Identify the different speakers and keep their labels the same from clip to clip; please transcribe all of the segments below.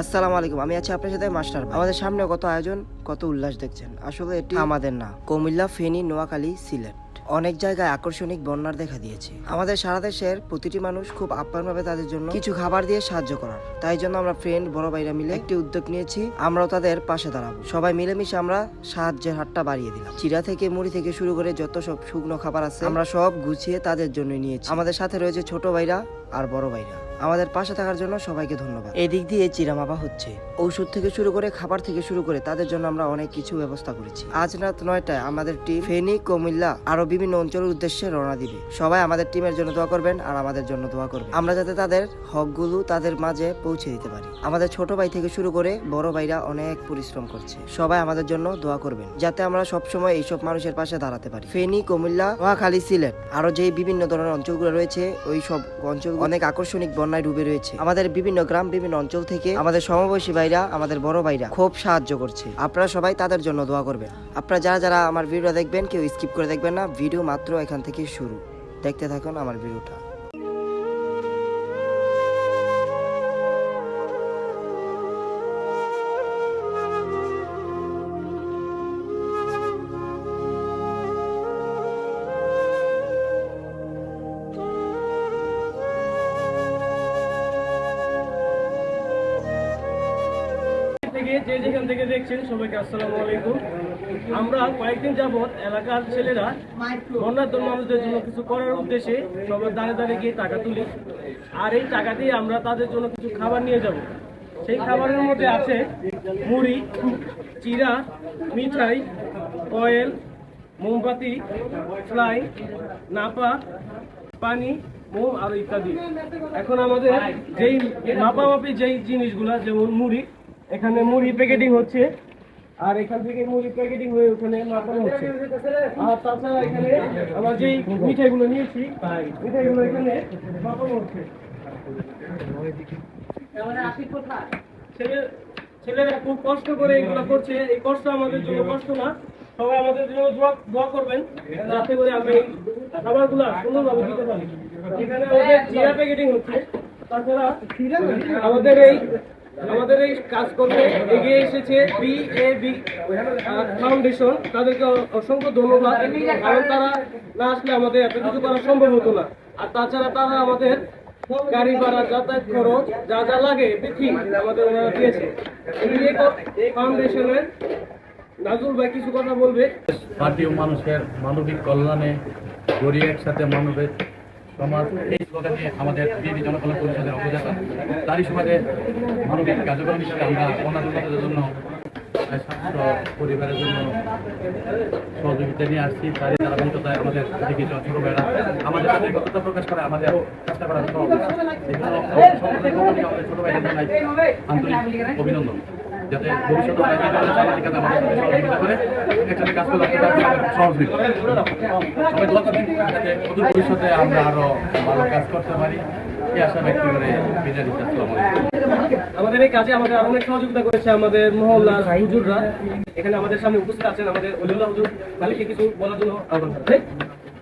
Speaker 1: আসসালামু আলাইকুম, আমি আছি আপনার সাথে মাস্টার আমাদের সামনে কত আয়োজন, কত উল্লাস দেখছেন। আসলে এটি আমাদের না। কুমিল্লা, ফেনী, নোয়াখালী, সিলেট। অনেক জায়গায় আকর্ষণিক বন্যার দেখা দিয়েছে। আমাদের সারা দেশের প্রতিটি মানুষ খুব আপ্যায়ন ভাবে তাদের জন্য কিছু খাবার দিয়ে সাহায্য করার। তাই জন্য আমরা ফ্রেন্ড বড় ভাইরা মিলে একটি উদ্যোগ নিয়েছি। আমরাও তাদের পাশে দাঁড়াবো। সবাই মিলেমিশে আমরা সাহায্যের হাতটা বাড়িয়ে দিলাম। চিরা থেকে মুড়ি থেকে শুরু করে যত সব শুকনো খাবার আছে, আমরা সব গুছিয়ে তাদের জন্য নিয়েছি। আমাদের সাথে রয়েছে ছোট ভাইরা আর বড় ভাইরা। আমাদের পাশে থাকার জন্য সবাইকে ধন্যবাদ। এদিক দিয়ে চিরা মাপা হচ্ছে। ঔষধ থেকে শুরু করে, খাবার থেকে শুরু করে তাদের জন্য আমরা অনেক কিছু ব্যবস্থা করেছি। আজ রাত নয়টায় আমাদের টিম ফেনী, কুমিল্লা আরও বিভিন্ন অঞ্চলের উদ্দেশ্যে রওনা দিবে। সবাই আমাদের টিমের জন্য দোয়া করবেন আর আমাদের জন্য দোয়া করবেন। আমরা যাতে তাদের হকগুলো তাদের মাঝে পৌঁছে দিতে পারি। আমাদের ছোট ভাই থেকে শুরু করে বড় ভাইরা অনেক পরিশ্রম করছে। সবাই আমাদের জন্য দোয়া করবেন, যাতে আমরা সবসময় এইসব মানুষের পাশে দাঁড়াতে পারি। ফেনী, কুমিল্লা, নোয়াখালী, সিলেট আরও যে বিভিন্ন ধরনের অঞ্চলগুলো রয়েছে, ওই সব অঞ্চল অনেক আকর্ষণিক বন্যায় ডুবে রয়েছে। আমাদের বিভিন্ন গ্রাম, বিভিন্ন অঞ্চল থেকে আমাদের সমবয়সী ভাইরা, আমাদের বড় ভাইরা খুব সাহায্য করছে। আপনারা সবাই তাদের জন্য দোয়া করবেন। আপনারা যারা যারা আমার ভিডিও দেখবেন, কেউ স্কিপ করে দেখবেন না। ভিডিও মাত্র এখান থেকে শুরু। দেখতে থাকুন আমার ভিডিওটা।
Speaker 2: থেকে যে যেখান থেকে দেখছেন সবাইকে আসসালামু আলাইকুম। আমরা কয়েকদিন যাবৎ এলাকার ছেলেরা বন্যার্থ মানুষদের জন্য কিছু করার উদ্দেশ্যে সবার দাঁড়ে দাঁড়িয়ে গিয়ে টাকা তুলি। আর এই টাকা দিয়ে আমরা তাদের জন্য কিছু খাবার নিয়ে যাব। সেই খাবারের মধ্যে আছে মুড়ি চিরা মিঠাই অয়েল মোমবাতি, ফ্লাই, নাপা, পানি, মোম আর ইত্যাদি। এখন আমাদের যেই মাপামাপি যেই জিনিসগুলা, যেমন মুড়ি এখানে মুড়ি প্যাকেটিং হচ্ছে আর এখান থেকে মুড়ি প্যাকেটিং হয়ে ওখানে মাপানো হচ্ছে। আর তাছাড়া এখানে আমরা যেই মিঠাইগুলো নিয়েছি মিঠাইগুলো এখানে মাপানো হচ্ছে। ছেলে ছেলেরা খুব কষ্ট করে এগুলো করছে। এই কষ্ট আমাদের জন্য কষ্ট না। সবাই আমাদের জন্য দোয়া করবেন। যাতে করে আমি খাবারগুলো সুন্দরভাবে দিতে পারি। এখানে আমাদের জিরা প্যাকেটিং হচ্ছে। তাছাড়া আমাদের এই আমাদের এই কাজকর্মে এগিয়ে এসেছে বি এ বি ফাউন্ডেশন তাদেরকে অসংখ্য ধন্যবাদ। কারণ তারা না আসলে আমাদের এত কিছু করা সম্ভব হতো না। আর তাছাড়া তারা আমাদের গাড়ি ভাড়া, যাতায়াত খরচ, যা যা লাগে দেখি আমাদের ওনারা দিয়েছে। ফাউন্ডেশনের নাজুল ভাই কিছু কথা বলবে?
Speaker 3: পার্টি ও মানুষের মানবিক কল্যাণে গড়িয়ে একসাথে মানবের সমাজ এই স্লোগানে আমাদের বিএনপি জনকল্যাণ পরিষদের অবদান তারই সুবাদে মানবিক কার্যক্রম হিসেবে আমরা অনাথদের জন্য স্বাস্থ্য পরিবারের জন্য সহযোগিতা নিয়ে আসছি। তারই ধারাবাহিকতায় আমাদের দিকে ছোট ভাইরা আমাদের সাথে একতা প্রকাশ করে, আমাদের চেষ্টা করার সব। ছোট ভাইদের জানাই আন্তরিক অভিনন্দন। যাতে ভবিষ্যতে ভবিষ্যতে আমরা ভালো কাজ করতে পারি।
Speaker 2: আমাদের এই কাজে আমাদের অনেক সহযোগিতা করেছে আমাদের মহল্লার হুজুররা। এখানে আমাদের সামনে উপস্থিত আছেন আমাদের অলিউল্লাহ হুজুর। মালিককে কিছু বলার জন্য আহ্বান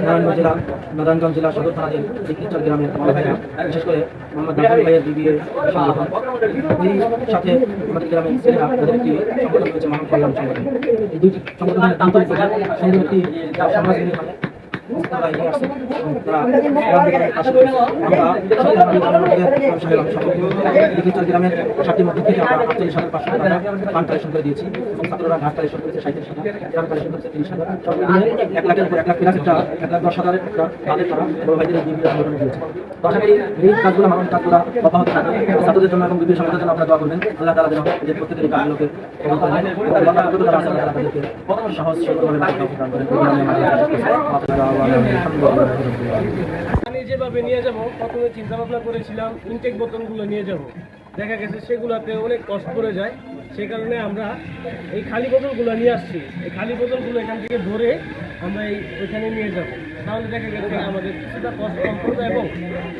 Speaker 4: নারায়ণগঞ্জ জেলা নারায়ণগঞ্জ জেলা সদর থানাধীন দিকনিচর গ্রামের মামলা ভাইরা, বিশেষ করে মোহাম্মদ নাফিল ভাইয়ের বিবিএ সংগঠন এই সাথে আমাদের গ্রামের ছেলেরা তাদের একটি সংগঠন রয়েছে মানব কল্যাণ সংগঠন। এই দুটি সংগঠনের আন্তরিক সংগঠনটি সমাজ নির্মাণে। গ্রামের সাতটি আমরা বিভিন্ন সংগঠন ছাত্রদের জন্য এবং বিভিন্ন সমাজের জন্য আপনারা দোয়া করবেন আল্লাহ তারা যেন যে প্রত্যেকের এই কাজগুলোকে সহজ করেন আমি
Speaker 2: যেভাবে নিয়ে যাব প্রথমে চিন্তা ভাবনা করেছিলাম ইনটেক বোতলগুলো নিয়ে যাব দেখা গেছে সেগুলোতে অনেক কষ্ট পড়ে যায় সেই কারণে আমরা এই খালি বোতলগুলো নিয়ে আসছি এই খালি বোতলগুলো এখান থেকে ধরে আমরা এই ওইখানে নিয়ে যাব তাহলে দেখা গেছে আমাদের কিছুটা কষ্ট কম করবে এবং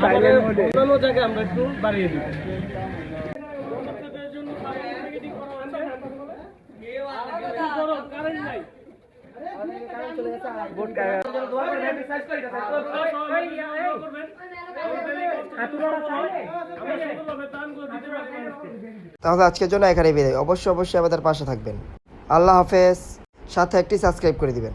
Speaker 2: আমাদের অন্যান্য জায়গায় আমরা একটু বাড়িয়ে দিব কারেন্ট নাই
Speaker 1: তাহলে আজকের জন্য এখানে বিদায়। অবশ্যই অবশ্যই আমাদের পাশে থাকবেন। আল্লাহ হাফেজ। সাথে একটি সাবস্ক্রাইব করে দিবেন।